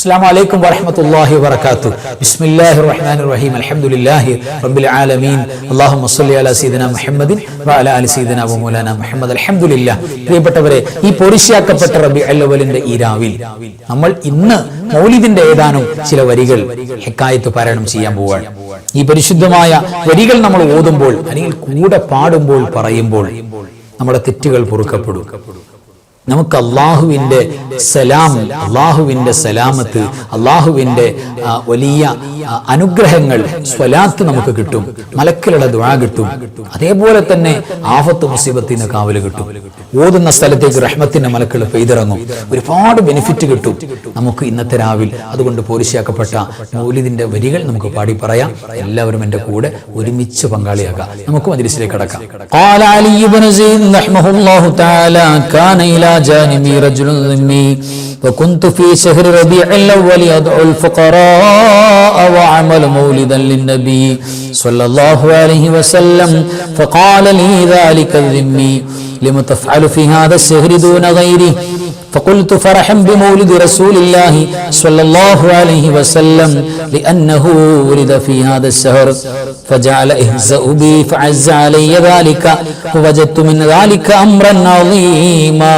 السلام عليكم ورحمة الله وبركاته بسم الله الرحمن الرحيم الحمد لله رب العالمين اللهم صل على سيدنا محمد وعلى آل سيدنا ومولانا محمد الحمد لله പ്രിയപ്പെട്ടവരെ ഈ പൊരിശാക്കപ്പെട്ട റബി അല്ലവലിന്റെ ഈ രാവിൽ നമ്മൾ ഇന്ന് മൗലിദിന്റെ ഏതാനും ചില വരികൾ ഹെക്കായത്ത് പാരായണം ചെയ്യാൻ പോവുകയാണ് ഈ പരിശുദ്ധമായ വരികൾ നമ്മൾ ഓതുമ്പോൾ അല്ലെങ്കിൽ കൂടെ പാടുമ്പോൾ പറയുമ്പോൾ നമ്മുടെ തെറ്റുകൾ പൊറുക്കപ്പെടും നമുക്ക് അള്ളാഹുവിന്റെ സലാം അള്ളാഹുവിന്റെ സലാമത്ത് അള്ളാഹുവിന്റെ വലിയ അനുഗ്രഹങ്ങൾ സ്വലാത്ത് നമുക്ക് കിട്ടും മലക്കിലുള്ള ദ്വാ കിട്ടും. അതേപോലെ തന്നെ ആഫത്ത് മുസീബത്തിന് കാവൽ കിട്ടും. ഓതുന്ന സ്ഥലത്തേക്ക് റഹ്മത്തിന്റെ മലക്കൾ പെയ്തിറങ്ങും. ഒരുപാട് ബെനിഫിറ്റ് കിട്ടും. നമുക്ക് ഇന്നത്തെ രാവിൽ അതുകൊണ്ട് പോലീശാക്കപ്പെട്ട മൗലിദിന്റെ വരികൾ നമുക്ക് പാടി പറയാം. എല്ലാവരും എന്റെ കൂടെ ഒരുമിച്ച് പങ്കാളിയാകാം. നമുക്ക് മജിലിസിലേക്ക് കടക്കാം. قال علي بن زيد رحمه الله تعالى كان إلى جانبي رجل ذمي وكنت في شهر ربيع الأول أدعو الفقراء وعمل مولدا للنبي صلى الله عليه وسلم فقال لي ذلك الذمي لم تفعل في هذا الشهر دون غيره فقلت فرحا بمولد رسول الله صلى الله عليه وسلم لأنه ولد في هذا الشهر فجعل اهزأ بي فعز علي ذلك ووجدت من ذلك أمرا عظيما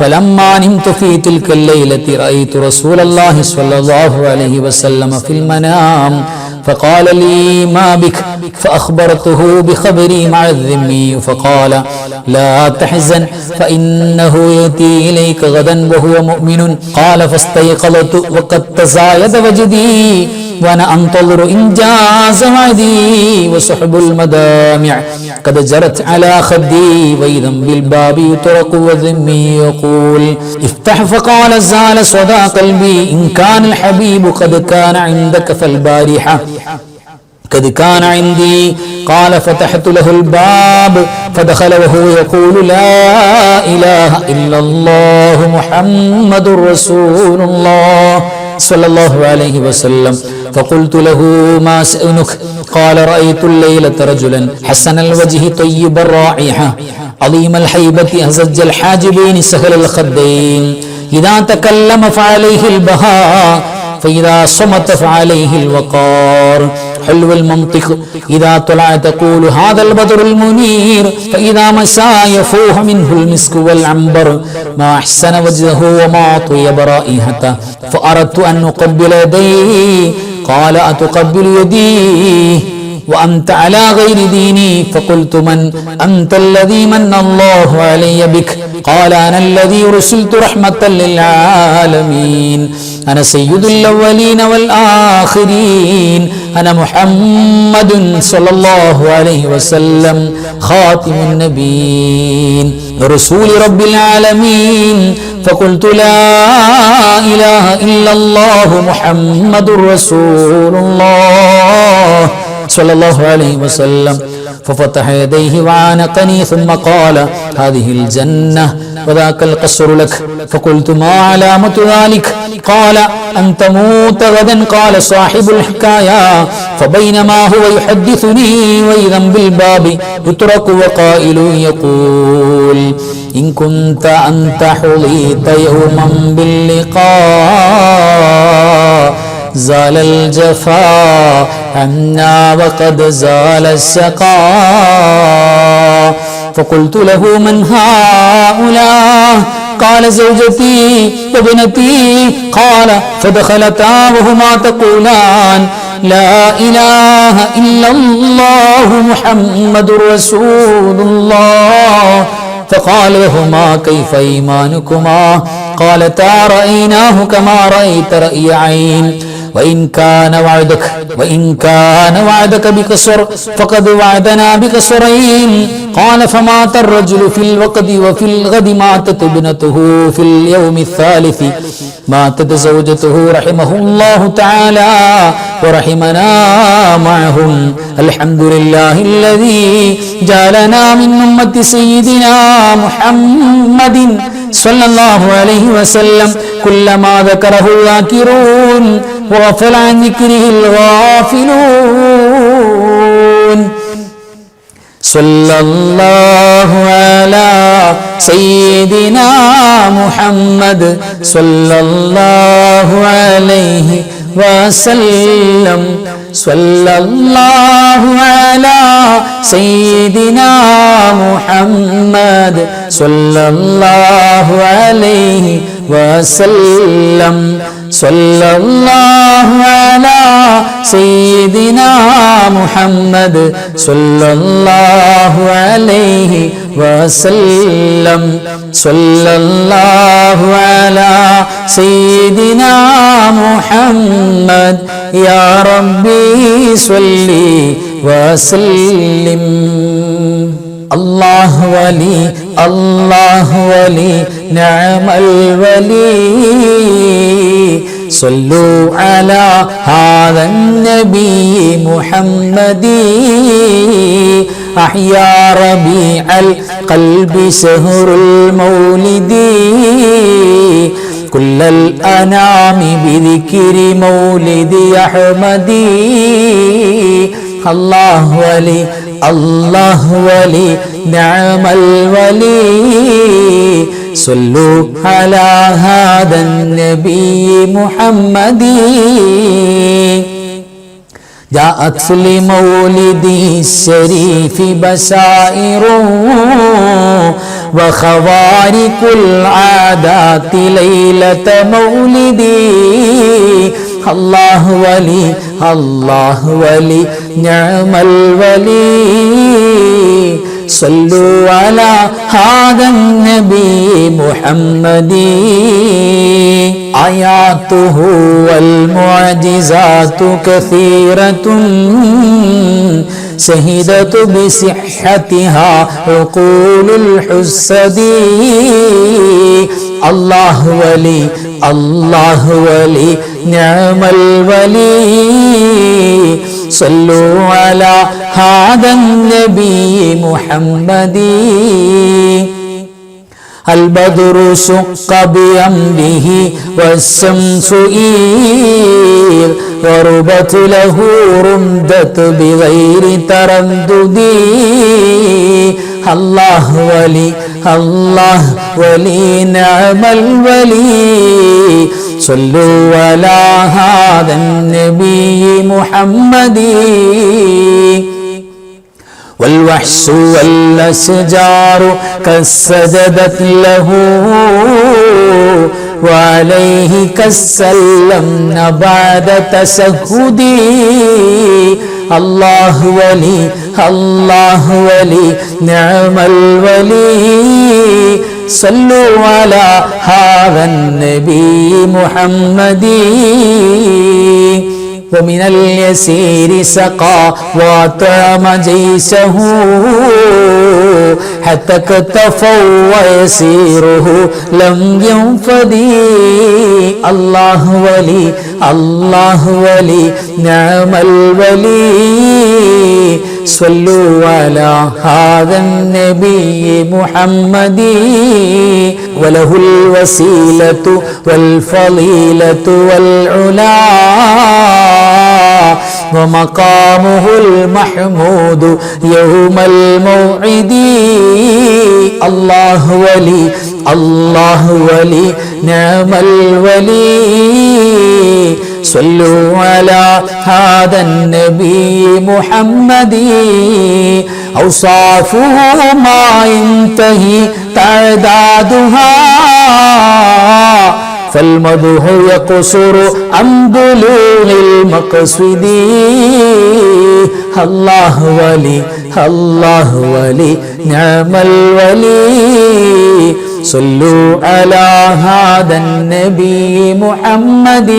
فلما نمت في تلك الليلة رأيت رسول الله صلى الله عليه وسلم في المنام فقال لي ما بك؟ فأخبرته بخبري مع الذمي فقال لا تحزن فإنه يأتي إليك غدا وهو مؤمن. قال فاستيقظت وقد تزايد وجدي وأنا أنتظر إنجاز وعدي وسحب المدامع قد جرت على خدي وإذا بالباب يطرق وذمي يقول افتح فقال زال صدى قلبي إن كان الحبيب قد كان عندك فالبارحة قد كان عندي قال فتحت له الباب فدخل وهو يقول لا إله إلا الله محمد رسول الله صلى الله عليه وسلم فقلت له ما سأنك قال رأيت الليلة رجلا حسن الوجه طيب الرائحة عظيم الحيبة أزج الحاجبين سهل الخدين إذا تكلم فعليه البهاء فإذا صمت فعليه الوقار حلو المنطق إذا طلع تقول هذا البدر المنير فإذا مسى يفوح منه المسك والعنبر ما أحسن وجهه وما طيب رائحته فأردت أن أقبل يديه قال أتقبل يديه وأنت على غير ديني؟ فقلت من؟ أنت الذي من الله علي بك. قال أنا الذي رسلت رحمة للعالمين. أنا سيد الأولين والآخرين. أنا محمد صلى الله عليه وسلم. خاتم النبيين. رسول رب العالمين. فقلت لا إله إلا الله محمد رسول الله صلى الله عليه وسلم ففتح يديه وعانقني ثم قال هذه الجنة وذاك القصر لك فقلت ما علامة ذلك قال أن تموت غدا قال صاحب الحكاية فبينما هو يحدثني وإذا بالباب يترك وقائل يقول إن كنت أنت حظيت يوما باللقاء زال الجفا عنا وقد زال السقاء. فقلت له من هؤلاء؟ قال زوجتي وابنتي. قال فدخلتا وهما تقولان لا إله إلا الله محمد رسول الله. فقال لهما كيف إيمانكما؟ قالتا رأيناه كما رأيت رأي عين. وإن كان وعدك وإن كان وعدك بقصر فقد وعدنا بقصرين قال فمات الرجل في الوقت وفي الغد ماتت ابنته في اليوم الثالث. ماتت زوجته رحمه الله تعالى ورحمنا معهم. الحمد لله الذي جعلنا من أمة سيدنا محمد صلى الله عليه وسلم كلما ذكره الذاكرون وغفل عن ذكره الغافلون صلى الله على سيدنا محمد. صلى الله وسلم. صلى الله على سيدنا محمد. صلى الله عليه وسلم. صلى الله على سيدنا محمد. صلى الله عليه وسلم. صلى الله على سيدنا محمد. يا ربي صل وسلم. الله ولي الله ولي نعم الولي. صلوا على هذا النبي محمد. أحيا ربيع القلب سهر المولد. كل الأنام بذكر مولد أحمد. الله ولي الله ولي نعم الولي. صلوا على هذا النبي محمد. جاءت لمولدي الشريف بشائر وخوارق العادات ليلة مولدي. الله ولي الله ولي نعم الولي صلوا على هذا النبي محمد آياته والمعجزات كثيرة شهدت بصحتها عقول الحسد الله ولي الله ولي نعم الولي صلوا على هذا النبي محمد البدر شق بأمره والشمس إير وربت له رمدت بغير تردد الله ولي الله ولي نعم الولي صلوا على هذا النبي محمد والوحش والأشجار كالسجدت له وعليه كالسلمن بعد تشهدي الله ولي الله ولي نعم الولي صلوا على هذا النبي محمد ومن اليسير سقى وطعم جيشه حتى اكتفوا ويسيره لم ينفدي الله ولي الله ولي نعم الولي صلوا على هذا النبي محمد وله الوسيلة والفضيلة والعلا ومقامه المحمود يوم الموعد الله ولي الله ولي نعم الولي صلوا على هذا النبي محمد أوصافه ما ينتهي تعدادها فالمدح يقصر عن بلوغ المقصد الله ولي الله ولي نعم الولي صلوا على هذا النبي محمد.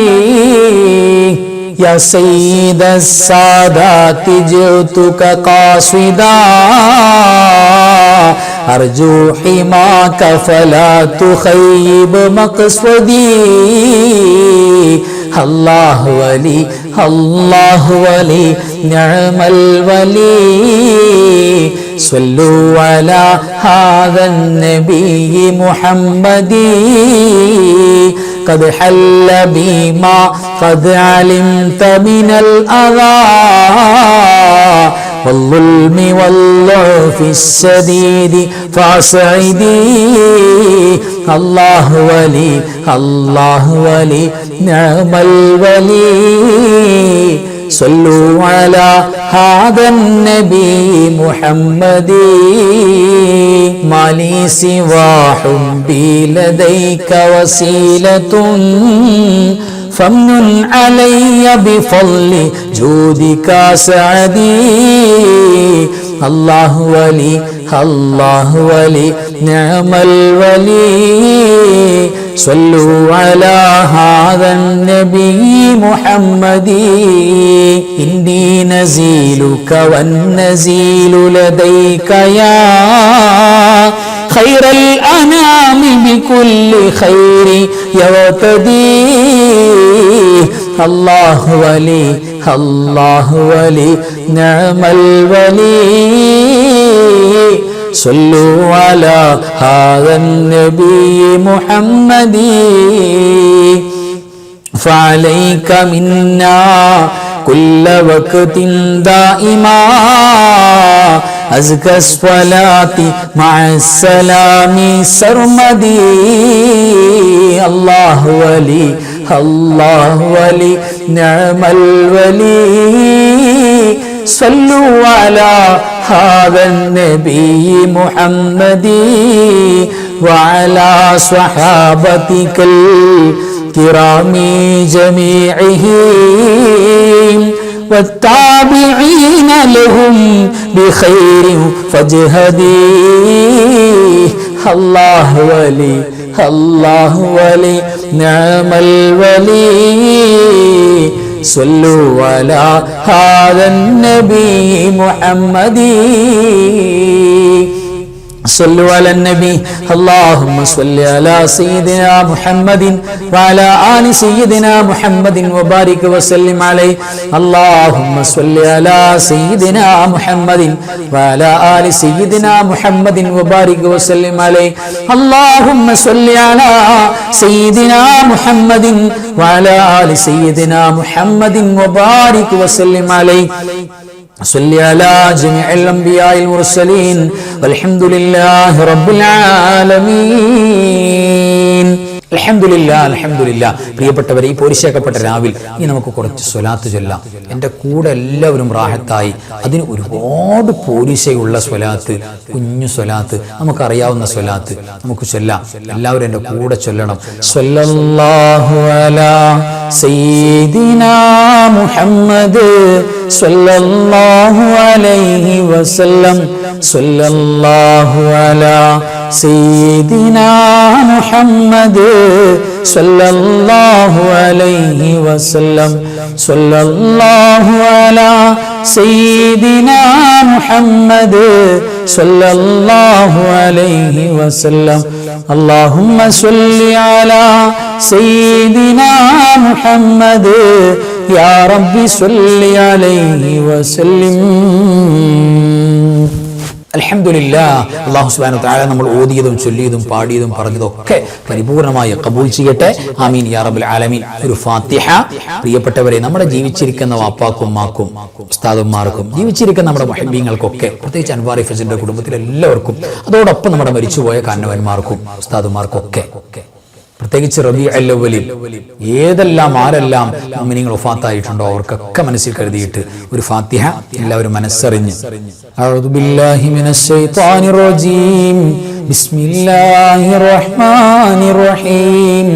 يا سيد السادات جئتك قاصدا. أرجو حماك فلا تخيب مقصدي. الله ولي الله ولي نعم الولي صلوا على هذا النبي محمد قد حل بما قد علمت من الأذى والظلم واللعف السديد فاصعدي. الله ولي الله ولي نعم الولي. صلوا على هذا النبي محمد. ما لي سوى حبي لديك وسيلة. فمن علي بفضل جودك سعدي. الله ولي الله ولي نعم الولي. صلوا على هذا النبي محمد. إني نزيلك والنزيل لديك يا خير الأنام بكل خير يغتدي الله ولي الله ولي نعم الولي. صلوا على هذا النبي محمد. فعليك منا كل وقت دائما. أزكى الصلاة مع السلام سرمدي. الله ولي الله ولي نعم الولي. صلوا على هذا النبي محمد وعلى صحابتك الكرام جميعهم والتابعين لهم بخير فاجهدي. الله ولي الله ولي. نعم الولي صلوا على هذا النبي محمد. صلوا على النبي اللهم صل على سيدنا محمد وعلى آل سيدنا محمد وبارك وسلم عليه اللهم صل على سيدنا محمد وعلى آل سيدنا محمد وبارك وسلم عليه اللهم صل على سيدنا محمد وعلى آل سيدنا محمد وبارك وسلم عليه صل على جميع الأنبياء المرسلين والحمد لله رب العالمين അലഹമില്ല അലഹമില്ല പ്രിയപ്പെട്ടവരെ ഈ പോരിശേക്കപ്പെട്ട രാവിൽ ഇനി നമുക്ക് കുറച്ച് സ്വലാത്ത് ചൊല്ലാം എൻ്റെ കൂടെ എല്ലാവരും റാഹത്തായി അതിന് ഒരുപാട് പോരിശയുള്ള സ്വലാത്ത് കുഞ്ഞു സ്വലാത്ത് നമുക്കറിയാവുന്ന സ്വലാത്ത് നമുക്ക് ചൊല്ലാം എല്ലാവരും എൻ്റെ കൂടെ ചൊല്ലണം സ്വല്ലല്ലാഹു അലാ സയ്യിദിനാ മുഹമ്മദ് صلى الله عليه وسلم. صلى الله على سيدنا محمد. صلى الله عليه وسلم. صلى الله على سيدنا محمد. صلى الله عليه وسلم. اللهم صل على سيدنا محمد. يا رب صل عليه وسلم അലഹമില്ല അള്ളാഹു സുബാനു താഴെ നമ്മൾ ഓതിയതും ചൊല്ലിയതും പാടിയതും പറഞ്ഞതും ഒക്കെ പരിപൂർണമായി കബൂൽ ചെയ്യട്ടെ ആമീൻ യാ റബ്ബുൽ ആലമീൻ ഒരു ഫാത്തിഹ പ്രിയപ്പെട്ടവരെ നമ്മുടെ ജീവിച്ചിരിക്കുന്ന വാപ്പാക്കും മാക്കും ഉസ്താദന്മാർക്കും ജീവിച്ചിരിക്കുന്ന നമ്മുടെ മഹബീങ്ങൾക്കൊക്കെ പ്രത്യേകിച്ച് അൻവാറി ഫസിന്റെ കുടുംബത്തിലെ എല്ലാവർക്കും അതോടൊപ്പം നമ്മുടെ മരിച്ചുപോയ കാരണവന്മാർക്കും ഉസ്താദുമാർക്കും ഒക്കെ പ്രത്യേകിച്ച് റബി അല്ലവലിൽ ഏതെല്ലാം ആരെല്ലാം നിങ്ങൾ ഒഫാത്തായിട്ടുണ്ടോ അവർക്കൊക്കെ മനസ്സിൽ കരുതിയിട്ട് ഒരു ഫാത്തിഹ എല്ലാവരും മനസ്സറിഞ്ഞ് أعوذ بالله من الشيطان الرجيم بسم الله الرحمن الرحيم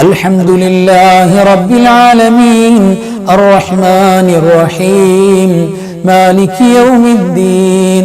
الحمد لله رب العالمين الرحمن الرحيم مالك يوم الدين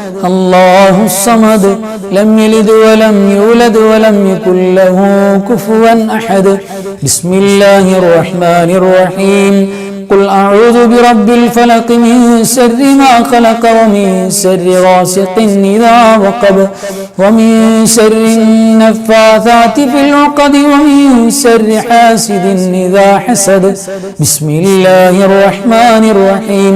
الله الصمد لم يلد ولم يولد ولم يكن له كفوا أحد. بسم الله الرحمن الرحيم. قل أعوذ برب الفلق من شر ما خلق ومن شر غاسق إذا وقب ومن شر النفاثات في العقد ومن شر حاسد إذا حسد. بسم الله الرحمن الرحيم.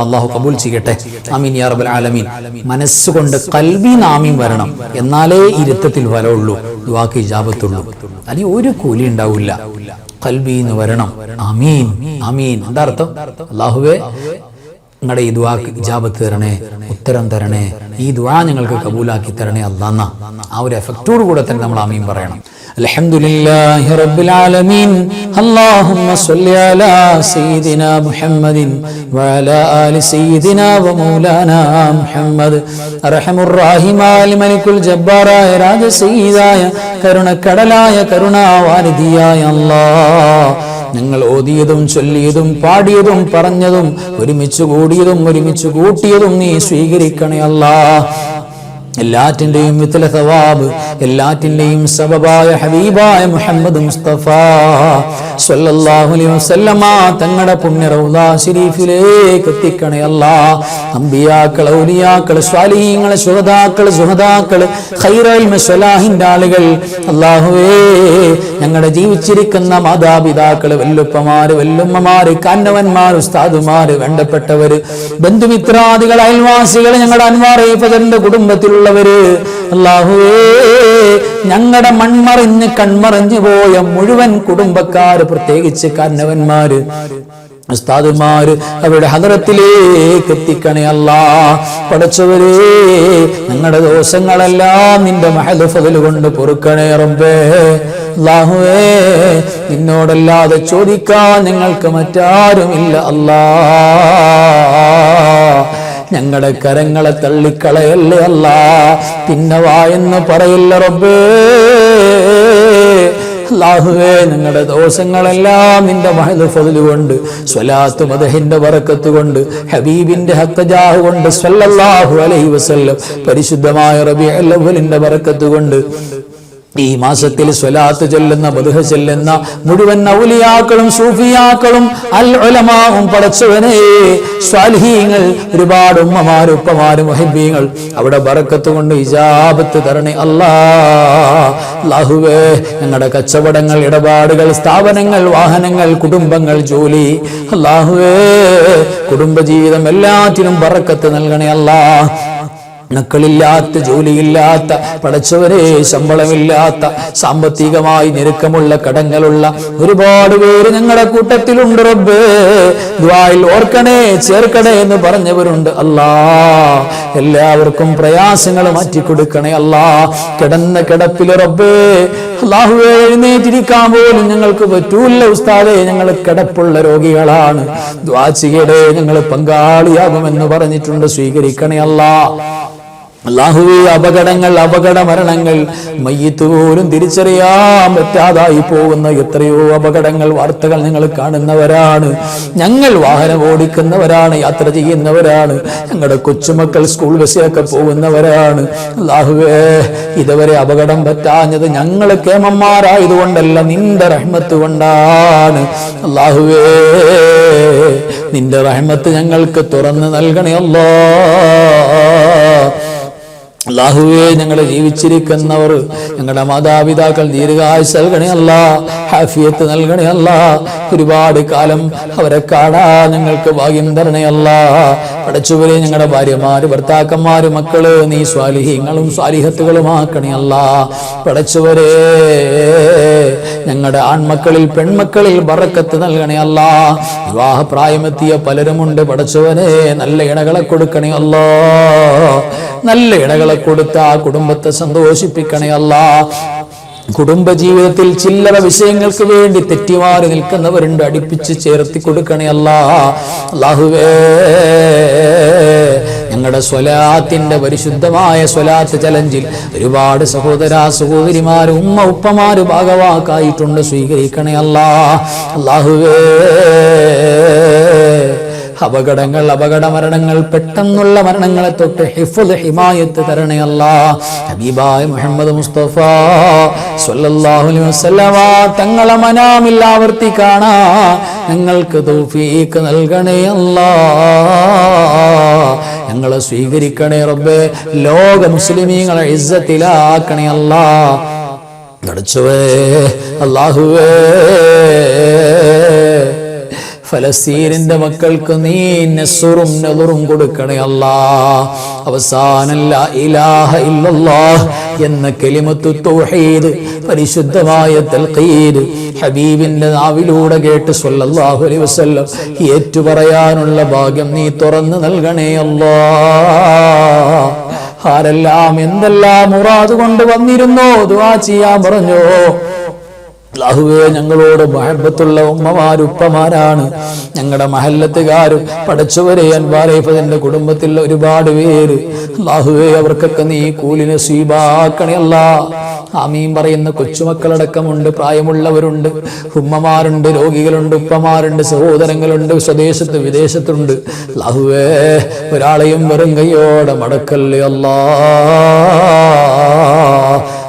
അല്ലാഹു കബൂൽ ചെയ്യട്ടെ. ആമീൻ യാ റബ്ബൽ ആലമീൻ. മനസ്സുകൊണ്ട് കൽബി നാമീം വരണം. എന്നാലേ ഇരുത്തത്തിൽ ഫലമുള്ളൂ ദുആക്ക് ഇജാബത്തുള്ളൂ. അല്ലെങ്കിൽ ഒരു കൂലി ഉണ്ടാവില്ല. കൽബി എന്ന് വരണം. ആമീൻ. ആമീൻ. എന്താ അർത്ഥം? അല്ലാഹുവേ നിങ്ങളുടെ ഈ ദുആക്ക് ഇജാബത്ത് തരണേ ഉത്തരം തരണേ ഈ ദുആ ഞങ്ങൾക്ക് കബൂലാക്കി തരണേ അല്ലാന്ന ആ ഒരു എഫക്റ്റോട് കൂടെ തന്നെ നമ്മൾ ആമീൻ പറയണം الحمد لله رب العالمين اللهم صل على سيدنا محمد وعلى آل سيدنا ومولانا محمد أرحم الراحمال ملك الجبار രാജ സയ്യിദായ കരുണക്കടലായ കരുണാവാരിധിയായ അല്ലാഹ് ഞങ്ങൾ ഓതിയതും ചൊല്ലിയതും പാടിയതും പറഞ്ഞതും ഒരുമിച്ച് കൂടിയതും ഒരുമിച്ച് കൂട്ടിയതും നീ സ്വീകരിക്കണേ അല്ലാ. എല്ലാറ്റിന്റെയും വിത്തല സവാബ് എല്ലാറ്റിന്റെയും സബബായ ഹബീബായ മുഹമ്മദ് മുസ്തഫ സല്ലല്ലാഹു അലൈഹി വസല്ലമ തങ്ങളുടെ പുണ്യ റൗദാ ശരീഫിലേക്ക് എത്തിക്കണേ അല്ലാ. അമ്പിയാക്കൾ ഔലിയാക്കൾ സ്വാലിഹീങ്ങൾ സുഹതാക്കൾ സുഹദാക്കൾ ഖൈറൽ ആളുകൾ അല്ലാഹുവേ ഞങ്ങളുടെ ജീവിച്ചിരിക്കുന്ന മാതാപിതാക്കൾ വല്ലുപ്പമാര് വല്ലുമ്മമാര് കാന്നവന്മാർ ഉസ്താദുമാര് വേണ്ടപ്പെട്ടവര് ബന്ധുമിത്രാദികൾ അയൽവാസികൾ ഞങ്ങളുടെ അൻവാറേഫതന്റെ അല്ലാഹുവേ ഞങ്ങളുടെ മൺമറിഞ്ഞ് കൺമറിഞ്ഞു പോയ മുഴുവൻ കുടുംബക്കാര് പ്രത്യേകിച്ച് കന്നവന്മാര് ഉസ്താദുമാര് അവരുടെ ഹദറത്തിലേക്ക് എത്തിക്കണേ അല്ല. പഠിച്ചവരേ ഞങ്ങളുടെ ദോഷങ്ങളെല്ലാം നിന്റെ മഹലുഫതിൽ ഫതിൽ കൊണ്ട് പൊറുക്കണേ റബ്ബേ. അല്ലാഹുവേ നിന്നോടല്ലാതെ ചോദിക്കാൻ ഞങ്ങൾക്ക് മറ്റാരുമില്ല അല്ലാ. ഞങ്ങളുടെ കരങ്ങളെ തള്ളിക്കളയല്ലേ അല്ല? തിന്നവാ എന്ന് പറയില്ല റബ്ബേ. അല്ലാഹുവേ ഞങ്ങളുടെ ദോഷങ്ങളെല്ലാം നിന്റെ മഹദ് ഫضൽ കൊണ്ട് സ്വലാത്ത് മദഹിന്റെ വറക്കത്ത് കൊണ്ട് ഹബീബിന്റെ ഹത്തജാഹ് കൊണ്ട് സ്വല്ലാഹു അലൈഹി വസല്ലം പരിശുദ്ധമായ റബി അല്ലഹുലിന്റെ വറക്കത്ത് കൊണ്ട് ഈ മാസത്തിൽ സ്വലാത്ത് ചെല്ലുന്ന ബദുഹ ചെല്ലുന്ന മുഴുവൻ ഔലിയാക്കളും സൂഫിയാക്കളും അൽ ഒലമാവും പടച്ചവനെ സ്വാലിഹീങ്ങൾ ഒരുപാട് ഉമ്മമാരും ഉപ്പമാരും മഹിബീങ്ങൾ അവിടെ ബറക്കത്ത് കൊണ്ട് ഇജാബത്ത് തരണേ. അല്ലാ അല്ലാഹുവേ ഞങ്ങളുടെ കച്ചവടങ്ങൾ ഇടപാടുകൾ സ്ഥാപനങ്ങൾ വാഹനങ്ങൾ കുടുംബങ്ങൾ ജോലി. അല്ലാഹുവേ കുടുംബജീവിതം എല്ലാത്തിനും ബറക്കത്ത് നൽകണേ. അല്ലാ മക്കളില്ലാത്ത ജോലിയില്ലാത്ത പടച്ചവരെ ശമ്പളമില്ലാത്ത സാമ്പത്തികമായി ഞെരുക്കമുള്ള കടങ്ങളുള്ള ഒരുപാട് പേര് ഞങ്ങളുടെ കൂട്ടത്തിലുണ്ട് റബ്ബേ. ദ്വായിൽ ഓർക്കണേ ചേർക്കണേ എന്ന് പറഞ്ഞവരുണ്ട്. അല്ലാ എല്ലാവർക്കും പ്രയാസങ്ങൾ മാറ്റിക്കൊടുക്കണേ അല്ലാ. കിടന്ന കിടപ്പിൽ റബ്ബേ അള്ളാഹുവേ എഴുന്നേറ്റിരിക്കാൻ പോലും ഞങ്ങൾക്ക് പറ്റൂല്ല ഉസ്താദെ. ഞങ്ങൾ കിടപ്പുള്ള രോഗികളാണ്. ദ്വാചികയുടെ ഞങ്ങൾ പങ്കാളിയാകുമെന്ന് പറഞ്ഞിട്ടുണ്ട്. സ്വീകരിക്കണേ അല്ലാ. അള്ളാഹുവേ അപകടങ്ങൾ അപകട മരണങ്ങൾ മയ്യത്ത് പോലും തിരിച്ചറിയാൻ പറ്റാതായി പോകുന്ന എത്രയോ അപകടങ്ങൾ വാർത്തകൾ നിങ്ങൾ കാണുന്നവരാണ്. ഞങ്ങൾ വാഹനം ഓടിക്കുന്നവരാണ് യാത്ര ചെയ്യുന്നവരാണ് ഞങ്ങളുടെ കൊച്ചുമക്കൾ സ്കൂൾ ബസ്സിലൊക്കെ പോകുന്നവരാണ്. അള്ളാഹുവേ ഇതുവരെ അപകടം പറ്റാഞ്ഞത് ഞങ്ങൾ കേമന്മാരായതുകൊണ്ടല്ല നിന്റെ റഹ്മത്ത് കൊണ്ടാണ്. അള്ളാഹുവേ നിന്റെ റഹ്മത്ത് ഞങ്ങൾക്ക് തുറന്ന് നൽകണേ അല്ലോ. അള്ളാഹുവേ ഞങ്ങൾ ജീവിച്ചിരിക്കുന്നവർ ഞങ്ങളുടെ മാതാപിതാക്കൾ ദീർഘായുസ് നൽകണേ ഹാഫിയത്ത് നൽകണേ ഒരുപാട് കാലം അവരെ കാണാ ഞങ്ങൾക്ക് ഭാഗ്യം തരണേ അല്ല. പഠിച്ചുവരെ ഞങ്ങളുടെ ഭാര്യമാര് ഭർത്താക്കന്മാര് മക്കൾ നീ സ്വാലിഹ്യങ്ങളും സ്വാലിഹത്തുകളുമാക്കണേ അല്ല. പടച്ചുവരെ ഞങ്ങളുടെ ആൺമക്കളിൽ പെൺമക്കളിൽ ബറക്കത്ത് നൽകണേ വിവാഹ പ്രായമെത്തിയ പലരുമുണ്ട് പടച്ചവനെ നല്ല ഇണകളെ കൊടുക്കണേ അല്ലാ. നല്ല ഇണകളെ കൊടുത്ത് ആ കുടുംബത്തെ സന്തോഷിപ്പിക്കണേ അല്ല. കുടുംബജീവിതത്തിൽ ചില്ലറ വിഷയങ്ങൾക്ക് വേണ്ടി തെറ്റിമാറി നിൽക്കുന്നവരുണ്ട് അടുപ്പിച്ച് ചേർത്തി കൊടുക്കണേ അല്ല. അല്ലാഹുവേ ഞങ്ങളുടെ സ്വലാത്തിന്റെ പരിശുദ്ധമായ സ്വലാത്ത് ചലഞ്ചിൽ ഒരുപാട് സഹോദര സഹോദരിമാര് ഉമ്മ ഉപ്പമാര് ഭാഗവാക്കായിട്ടുണ്ട് സ്വീകരിക്കണേ അല്ലാ. അല്ലാഹുവേ അപകടങ്ങൾ അപകട മരണങ്ങൾ പെട്ടെന്നുള്ള മരണങ്ങളെ തൊട്ട് ഹിഫുൽ ഹിമായത്ത് തരണേ അല്ലാ ഹബീബായ മുഹമ്മദ് മുസ്തഫ സല്ലല്ലാഹു അലൈഹി വസല്ലമ തങ്ങളെ മനാമിൽ ആവർത്തി കാണാ. ഞങ്ങൾക്ക് തൗഫീക്ക് നൽകണേ അല്ലാ. ഞങ്ങളെ സ്വീകരിക്കണേ റബ്ബേ. ലോക മുസ്ലിമീങ്ങളെ ഇസ്സത്തിലാക്കണേ അല്ലാ. നടച്ചുവേ അല്ലാഹുവേ. ഫലസ്തീനിന്റെ മക്കൾക്ക് നീ നെസുറും നെതുറും കൊടുക്കണേ അല്ലാ. അവസാനല്ല ഇലാഹ ഇല്ലല്ലാഹ് എന്ന കെലിമത്തു തൗഹീദ് പരിശുദ്ധമായ തൽഖീദ് ഹബീബിന്റെ നാവിലൂടെ കേട്ട് സ്വല്ലല്ലാഹു അലൈഹി വസല്ലം ഏറ്റുപറയാനുള്ള ഭാഗ്യം നീ തുറന്നു നൽകണേ അല്ലാ. ആരെല്ലാം എന്തെല്ലാം മുറാദ് കൊണ്ട് വന്നിരുന്നോ ദുആ ചെയ്യാൻ പറഞ്ഞോ അല്ലാഹുവേ ഞങ്ങളോട് മഹബത്തുള്ള ഉമ്മമാർ ഉപ്പമാരാണ്. ഞങ്ങളുടെ മഹല്ലത്തുകാരും പഠിച്ചവരെ അൻവാരേഫതിന്റെ കുടുംബത്തിൽ ഒരുപാട് പേര്. അല്ലാഹുവേ അവർക്കൊക്കെ നീ കൂലിനെ സ്വീപാക്കണയല്ല ആമീൻ പറയുന്ന കൊച്ചുമക്കളടക്കമുണ്ട് പ്രായമുള്ളവരുണ്ട് ഉമ്മമാരുണ്ട് രോഗികളുണ്ട് ഉപ്പമാരുണ്ട് സഹോദരങ്ങളുണ്ട് സ്വദേശത്ത് വിദേശത്തുണ്ട്. അല്ലാഹുവേ ഒരാളെയും വെറും കൈയോടെ മടക്കല്ലേ അല്ലാ.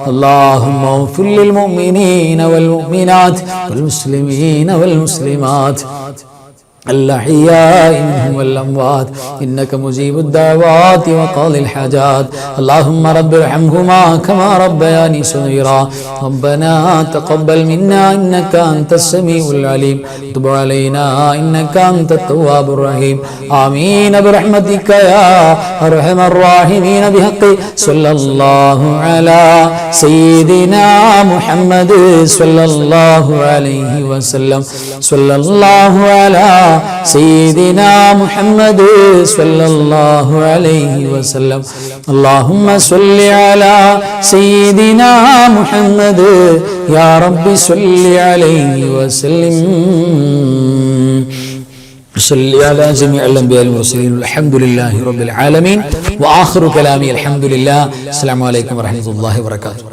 اللهم اغفر للمؤمنين والمؤمنات والمسلمين والمسلمات الأحياء والأموات إنك مجيب الدعوات وقاضي الحاجات. اللهم رب ارحمهما كما ربياني صغيرا. ربنا تقبل منا إنك أنت السميع العليم. تب علينا إنك أنت التواب الرحيم. آمين برحمتك يا أرحم الراحمين. بحق صلى الله على سيدنا محمد صلى الله عليه وسلم. صلى الله على سيدنا محمد صلى الله عليه وسلم اللهم صل على سيدنا محمد يا رب صل عليه وسلم صل على جميع الانبياء والمرسلين الحمد لله رب العالمين واخر كلامي الحمد لله السلام عليكم ورحمه الله وبركاته